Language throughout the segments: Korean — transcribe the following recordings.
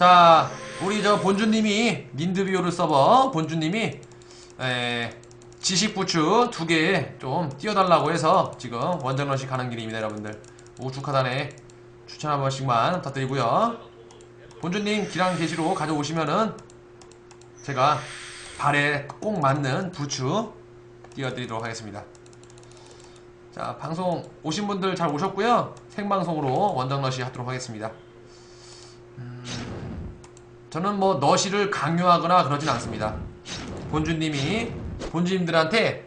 자, 우리 저 본주님이 닌드비오를 서버 본주님이 에, 지식부추 두개 좀 띄워달라고 해서 지금 원정러시 가는 길입니다, 여러분들. 우측하단에 추천 한 번씩만 부탁드리고요. 본주님 기랑 게시로 가져오시면은 제가 발에 꼭 맞는 부추 띄워드리도록 하겠습니다. 자, 방송 오신 분들 잘 오셨고요. 생방송으로 원정러시 하도록 하겠습니다. 저는 뭐 너시를 강요하거나 그러진 않습니다. 본주님이 본주님들한테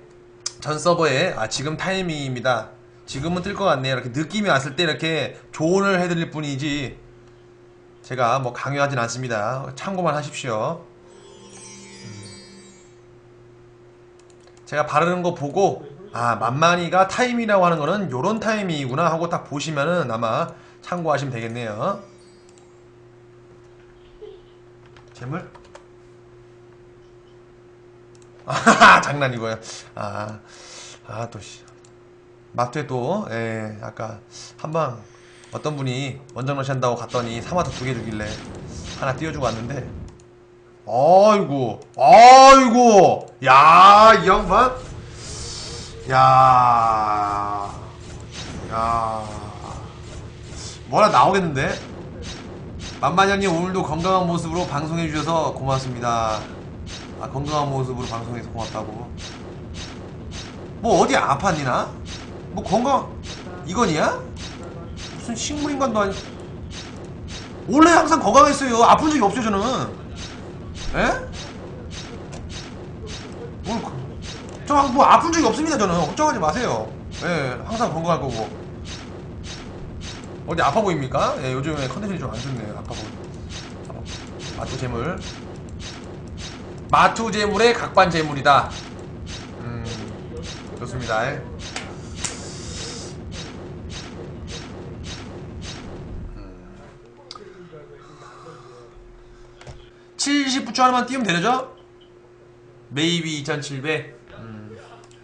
전 서버에 아 지금 타이밍입니다. 지금은 뜰 것 같네요. 이렇게 느낌이 왔을 때 이렇게 조언을 해드릴 뿐이지 제가 뭐 강요하진 않습니다. 참고만 하십시오. 음. 제가 바르는 거 보고 아 만만이가 타임이라고 하는 거는 요런 타이밍이구나 하고 딱 보시면은 아마 참고하시면 되겠네요. 재물? 아, 장난이고요. 아, 아, 또, 씨. 마트에 또, 예, 아까, 한 방, 어떤 분이 원정러시 한다고 갔더니 사마트 두개 주길래 하나 띄워주고 왔는데, 아이고, 아이고, 야, 이 양반? 야, 야, 뭐라 나오겠는데? 만만형님 오늘도 건강한 모습으로 방송해 주셔서 고맙습니다. 아 건강한 모습으로 방송해서 고맙다고. 뭐 어디 아팠니나? 뭐 건강 이건이야? 무슨 식물인간도 아니. 원래 항상 건강했어요. 아픈 적이 없어요 저는. 에? 저 뭐 아픈 적이 없습니다 저는 걱정하지 마세요. 예, 항상 건강할 거고. 어디 아파 보입니까? 예, 요즘에 컨디션이 좀 안 좋네요. 아파 보이. 마투 재물. 마투 재물의 각반 재물이다. 음, 좋습니다. 예. 음. 70부초 하나만 띄우면 되죠? 메이비 2700. 음,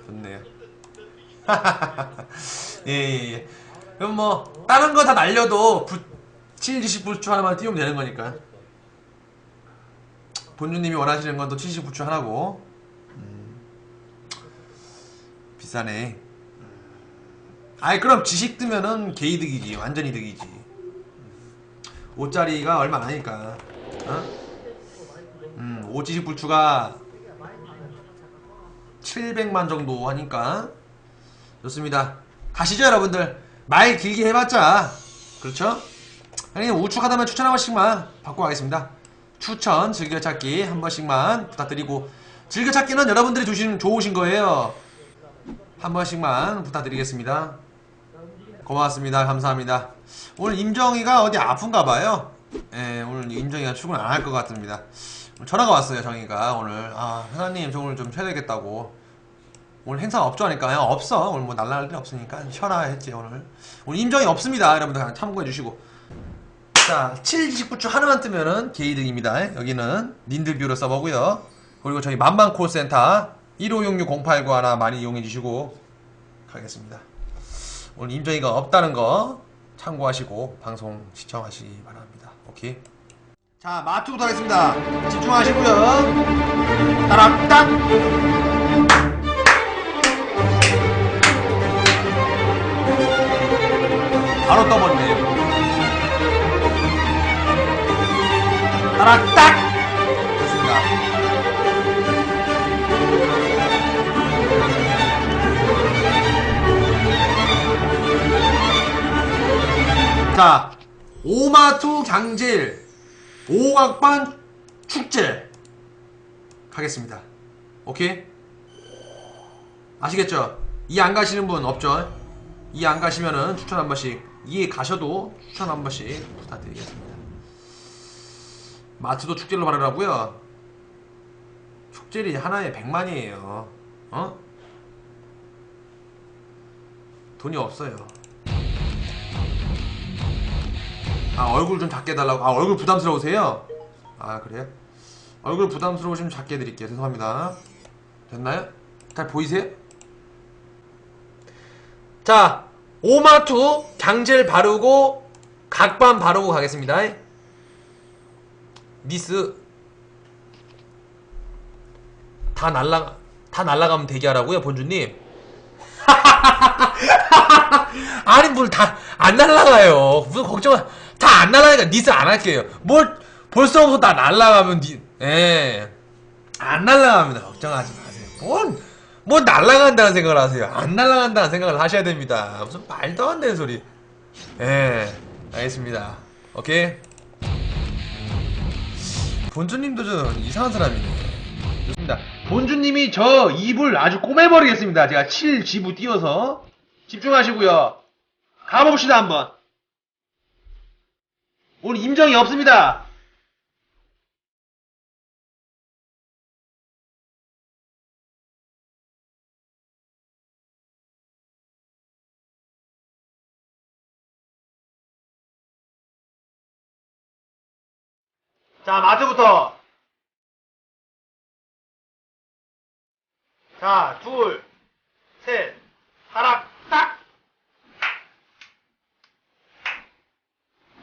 좋네요. 예, 예, 예. 그럼 뭐 다른 거 다 날려도 부, 70부추 하나만 띄우면 되는 거니까. 본주님이 원하시는 건 또 70부추 하나고. 음, 비싸네. 아이 그럼 지식 뜨면은 개이득이지. 완전 이득이지. 5짜리가 얼마 안 하니까. 어? 음, 5지식부추가 700만 정도 하니까. 좋습니다. 가시죠 여러분들 말 길게 해봤자 그렇죠? 아니 우측하다면 추천 한 번씩만 받고 가겠습니다. 추천 즐겨찾기 한 번씩만 부탁드리고 즐겨찾기는 여러분들이 주신 좋으신 거예요. 한 번씩만 부탁드리겠습니다. 고맙습니다. 감사합니다. 오늘 임정희가 어디 아픈가 봐요. 예 오늘 임정희가 출근 안 할 것 같습니다. 전화가 왔어요 정희가. 오늘. 아 회사님 저 오늘 좀 쉬어야 되겠다고 오늘 행사 없죠 하니까 요 없어. 오늘 뭐 날라갈 일 없으니까 쉬어라 했지 오늘. 오늘 임정이 없습니다. 여러분들 그냥 참고해 주시고. 자 729주 하나만 뜨면은 개이득입니다. 여기는 닌들뷰로 써보고요. 그리고 저희 만만 콜센터 1566-089 하나 많이 이용해 주시고 가겠습니다. 오늘 임정이가 없다는 거 참고하시고 방송 시청하시기 바랍니다. 오케이? 자 마투부터 하겠습니다. 집중하시고요. 따라딱 바로 떠버리네 하나 딱! 좋습니다 자 오마투 강질 오각반 축제 가겠습니다 오케이? 아시겠죠? 이 안 가시는 분 없죠? 이 안 가시면은 추천 한 번씩 이해 가셔도 추천 한 번씩 부탁드리겠습니다. 마트도 축제로 바르라고요? 축제리 하나에 100만이에요. 어? 돈이 없어요. 아 얼굴 좀 작게 해달라고 아 얼굴 부담스러우세요? 아 그래요? 얼굴 부담스러우시면 작게 해드릴게요 죄송합니다 됐나요? 잘 보이세요? 자 오마투 장젤 바르고 각반 바르고 가겠습니다. 미스. 다 날라 다 날라가면 대기하라고요 본주님? 아니 뭘 다 안 날라가요. 무슨 걱정 다 안 날라가니까 니스 안 할게요. 뭘 벌써부터 다 날라가면 니 예. 안 날라갑니다. 걱정하지 마세요. 뭔, 뭐 날라간다는 생각을 하세요. 안 날라간다는 생각을 하셔야 됩니다. 무슨 말도 안 되는 소리 예 알겠습니다 오케이 본주님도 좀 이상한 사람이네. 좋습니다. 본주님이 저 입을 아주 꼬매버리겠습니다. 제가 7 지부 띄워서 집중하시고요. 가봅시다 한번. 오늘 임정이 없습니다. 자, 마트부터. 자, 둘, 셋, 하나, 딱!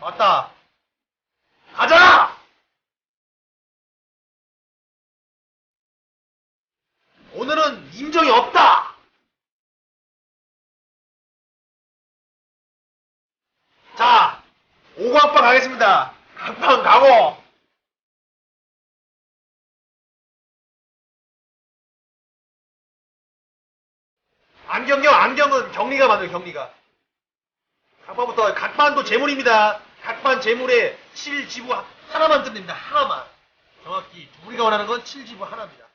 왔다. 가자! 오늘은 임정이 없다! 자, 아빠 가겠습니다. 한판 가고! 안경요, 안경은 경리가 만들어, 경리가. 각반부터, 각반도 재물입니다. 각반 재물에 7지부 하나만 뜯습니다. 하나만. 정확히, 우리가 원하는 건 7지부 하나입니다.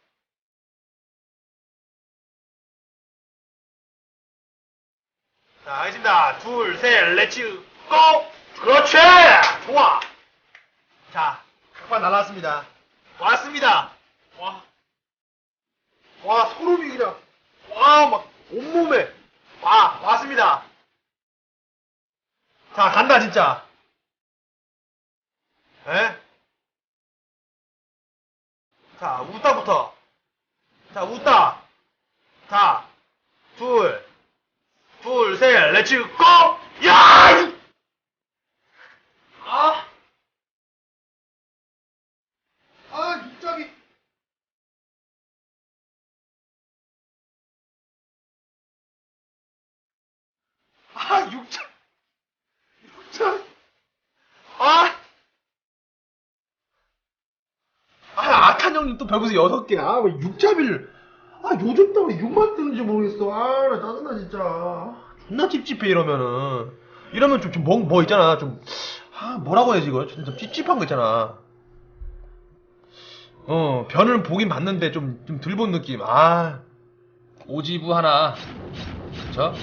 자, 알겠습니다. 둘, 셋, 렛츠, 고! 그렇지! 좋아! 자, 각반 날라왔습니다. 왔습니다. 와. 와, 소름이 그냥. 와, 막, 온몸에. 와, 왔습니다. 자, 간다, 진짜. 에? 자, 웃다부터. 자, 웃다. 자, 둘, 둘, 셋, 렛츠 고! 야! 이- 아! 아, 6천. 6천. 아! 아, 아탄 형님 또 별부수 6개. 아, 왜 6자비를. 아, 요즘 따왜 6만 뜨는지 모르겠어. 아, 나 짜증나, 진짜. 존나 찝찝해, 이러면은. 이러면 좀, 좀 뭐, 뭐 있잖아. 좀, 아, 뭐라고 해야지, 이거? 좀, 좀 찝찝한 거 있잖아. 어, 변을 보긴 봤는데 좀, 좀 덜 본 느낌. 아. 오지부 하나. 그쵸?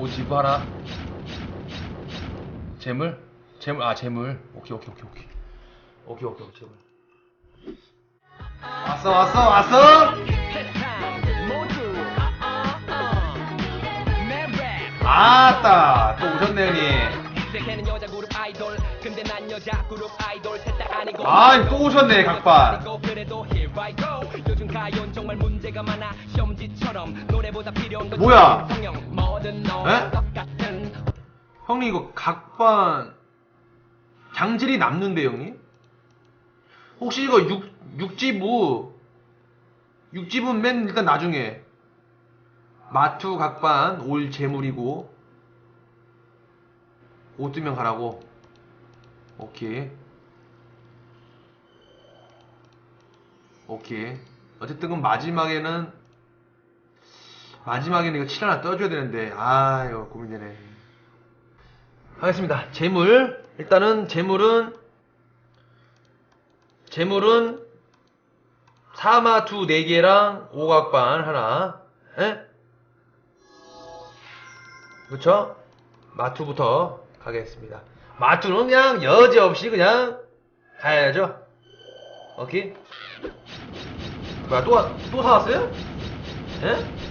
오지부 하나. 재물? 재물, 아, 재물. 오케이, 오케이, 오케이, 오케이. 오케이, 오케이, 오케이, 재물. 왔어, 왔어, 왔어! 아따, 또 오셨네, 형님. 아, 또 오셨네, 각반. 뭐야? 형님, 이거 각반, 장질이 남는데, 형님? 혹시 이거 육, 육지부, 육지부는 맨 일단 나중에, 마투 각반, 올 재물이고, 옷 뜨면 가라고. 오케이. 오케이. 어쨌든 그 마지막에는 마지막에는 이거 7 하나 떠줘야 되는데 아 이거 고민되네. 하겠습니다. 재물 일단은 재물은 재물은 사마투 4개랑 오각반 하나. 에? 그쵸? 마투부터 가겠습니다. 마투는 그냥 여지없이 그냥 가야죠. 오케이? 뭐야, 또, 또 사왔어요? 예?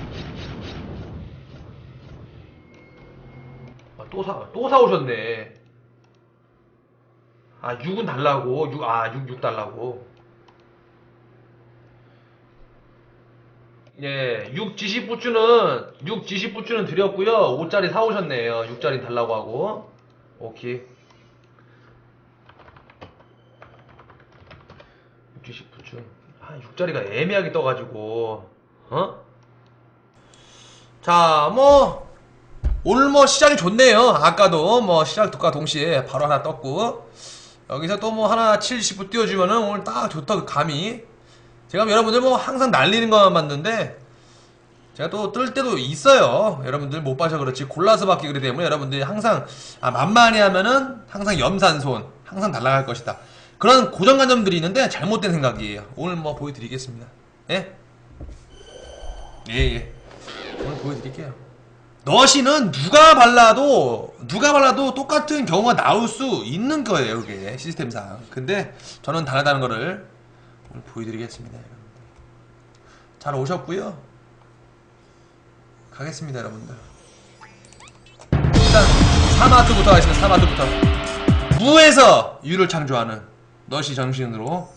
또 사, 또 사오셨네. 아, 6은 달라고. 6, 아, 6, 6 달라고. 예, 6 지시부츠는, 6 지시부츠는 드렸고요 5짜리 사오셨네요. 6짜리 달라고 하고. 오케이. 주식 부추. 아, 6자리가 애매하게 떠가지고, 어? 자, 뭐, 오늘 뭐 시장이 좋네요. 아까도 뭐 시작과 동시에 바로 하나 떴고, 여기서 또 뭐 하나 70부 띄워주면은 오늘 딱 좋다, 그 감이. 제가 여러분들 뭐 항상 날리는 것만 봤는데, 제가 또 뜰 때도 있어요. 여러분들 못 봐서 그렇지. 골라서 받기 그렇기 때문에 여러분들이 항상, 아, 만만히 하면은 항상 염산손, 항상 날아갈 것이다. 그런 고정관념들이 있는데 잘못된 생각이에요. 오늘 뭐 보여드리겠습니다. 예? 예, 예. 오늘 보여드릴게요. 너시는 누가 발라도 누가 발라도 똑같은 경우가 나올 수 있는 거예요, 이게 시스템상. 근데 저는 다르다는 거를 오늘 보여드리겠습니다. 잘 오셨고요. 가겠습니다, 여러분들. 일단 사마트부터 하겠습니다. 사마트부터. 무에서 유를 창조하는 너시 정신으로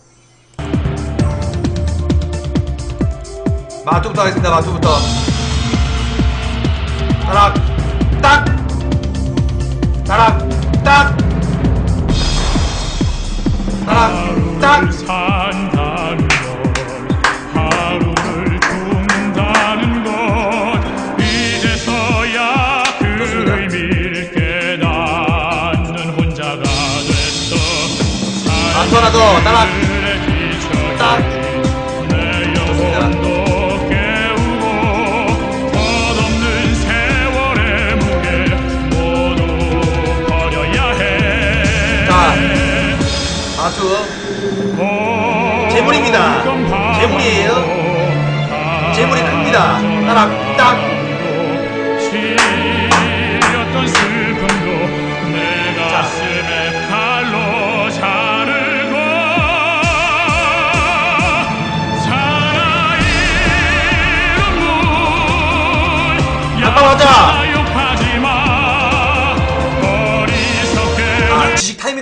마트부터 하겠습니다. 마트부터. 따락 딱 따락 딱 따락 딱 산다는 것 하루를 죽는다는 것 이제서야 그. 의미를 깨닫는 혼자가 됐어. 따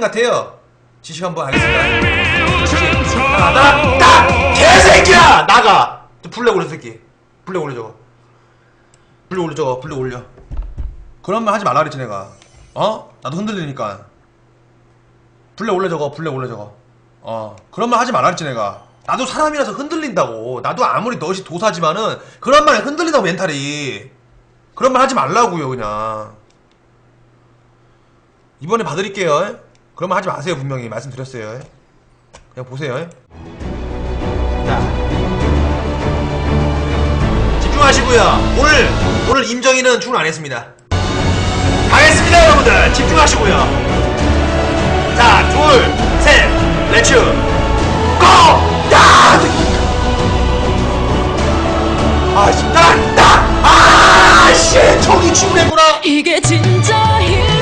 같아요. 지식 한번 하겠습니다. 척 하나 따락 딱 개새끼야! 나가! 저 블랙 올려 새끼. 블랙 올려 저거. 블랙 올려 저거. 블랙 올려. 그런 말 하지 말라 그랬지 내가. 어? 나도 흔들리니까. 블랙 올려 저거. 블랙 올려 저거. 어. 그런 말 하지 말라 그랬지 내가. 나도 사람이라서 흔들린다고. 나도 아무리 너시 도사지만은 그런 말에 흔들린다고 멘탈이. 그런 말 하지 말라고요 그냥. 이번에 봐드릴게요 에? 말 하지 마세요 분명히 말씀드렸어요 에? 그냥 보세요 에? 자 집중하시고요 오늘 오늘 임정희는 출근 안 했습니다 가겠습니다 여러분들 집중하시고요 자 둘셋 렛츠 고! 야! 아, 씨, 딱, 딱! 아, 씨, 저기 출근했구나! 이게 진짜 일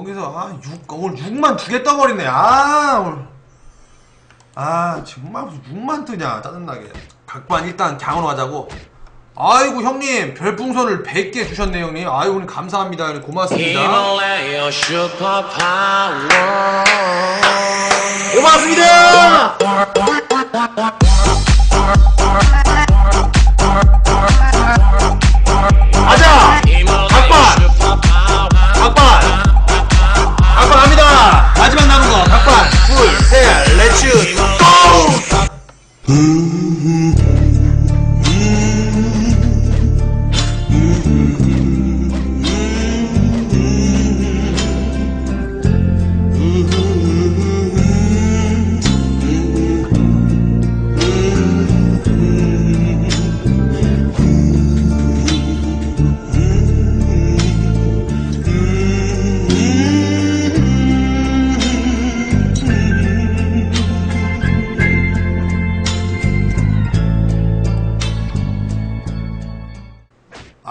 거기서, 아, 6, 오늘 6만 두 개 떠버리네. 아, 오늘. 아, 정말 무슨 6만 뜨냐. 짜증나게. 각반 일단 강으로 하자고. 아이고, 형님. 별풍선을 100개 주셨네, 형님. 아이고, 형님, 감사합니다. 형님, 고맙습니다. 고맙습니다!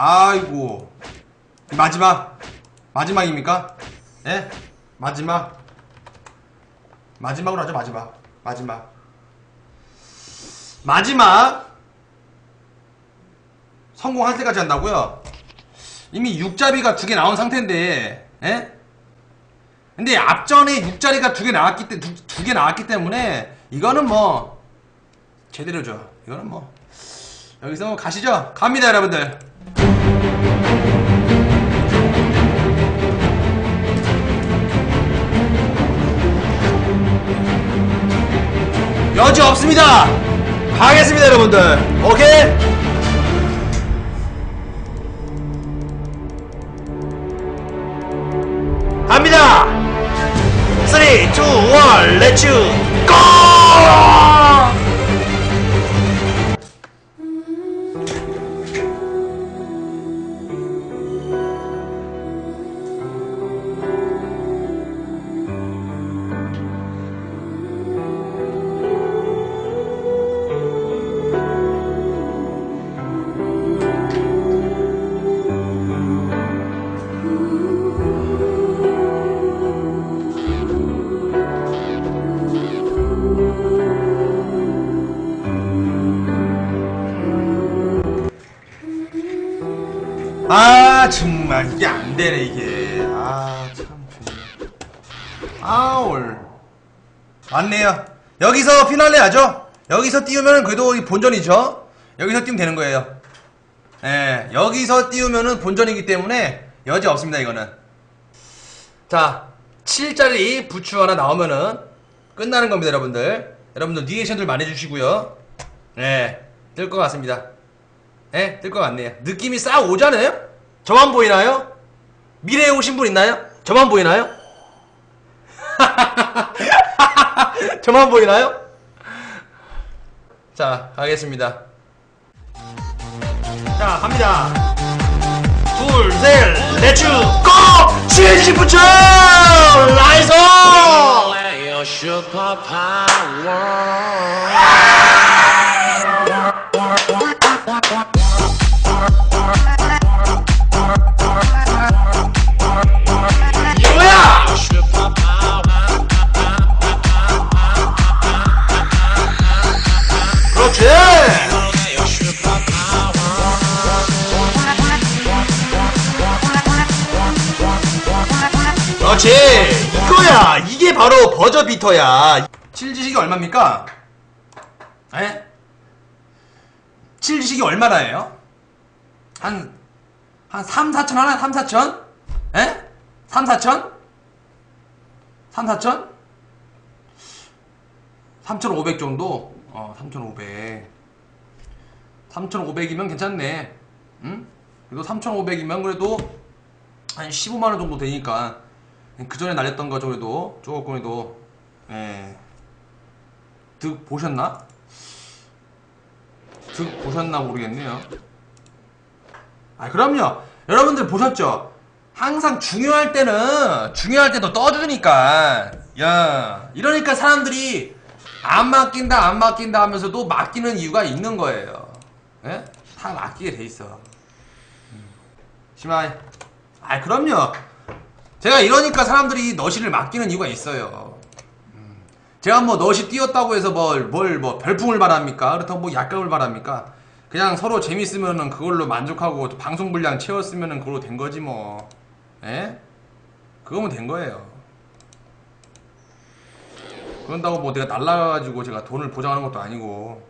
아이고. 마지막. 마지막입니까? 예? 마지막. 마지막으로 하죠 마지막. 마지막. 마지막. 성공할 때까지 한다고요? 이미 6자비가 두 개 나온 상태인데 예? 근데 앞전에 6자리가 두 개 나왔기 때 두 개 나왔기 때문에 이거는 뭐 제대로죠. 이거는 뭐 여기서 뭐 가시죠. 갑니다 여러분들 여지 없습니다. 가겠습니다 여러분들. 오케이 되네 이게. 아참 정말 아올 맞네요. 여기서 피날레 하죠? 여기서 띄우면 그래도 이 본전이죠? 여기서 띄우면 되는 거예요. 예 여기서 띄우면은 본전이기 때문에 여지 없습니다 이거는. 자 7짜리 부추 하나 나오면은 끝나는 겁니다 여러분들. 여러분들 리액션들 많이 해주시고요. 예 뜰 것 같습니다. 예, 뜰 것 같네요. 느낌이 싹 오잖아요? 저만 보이나요? 미래에 오신 분 있나요? 저만 보이나요? 저만 보이나요? 자, 가겠습니다. 자, 갑니다. 둘, 셋, 렛츠 고! 라이서! Your superpower. 뭐야! 그렇지! 이거야! 이게 바로 버저비터야! 칠지식이 얼마입니까? 에? 칠지식이 얼마나예요? 한, 한 3, 4천 하나? 3, 4천? 에? 3, 4천? 3, 4천? 3,500 정도? 어, 3,500. 3,500이면 괜찮네. 응? 그래도 3,500이면 그래도 한 15만원 정도 되니까. 그 전에 날렸던 거 그래도 조금이도, 예. 득 보셨나? 득 보셨나 모르겠네요. 아, 그럼요. 여러분들 보셨죠? 항상 중요할 때는 중요할 때도 떠주니까 야 이러니까 사람들이 안 맡긴다 안 맡긴다 하면서도 맡기는 이유가 있는 거예요 예? 다 맡기게 돼 있어 음. 심하이 아 그럼요 제가 이러니까 사람들이 너시를 맡기는 이유가 있어요 음. 제가 뭐 너시 띄었다고 해서 뭘 뭘 뭐 별풍을 바랍니까 그렇다고 뭐 약값을 바랍니까 그냥 서로 재밌으면은 그걸로 만족하고 또 방송 분량 채웠으면은 그걸로 된 거지 뭐 예? 그거면 된 거예요. 그런다고 뭐 내가 날라가지고 제가 돈을 보장하는 것도 아니고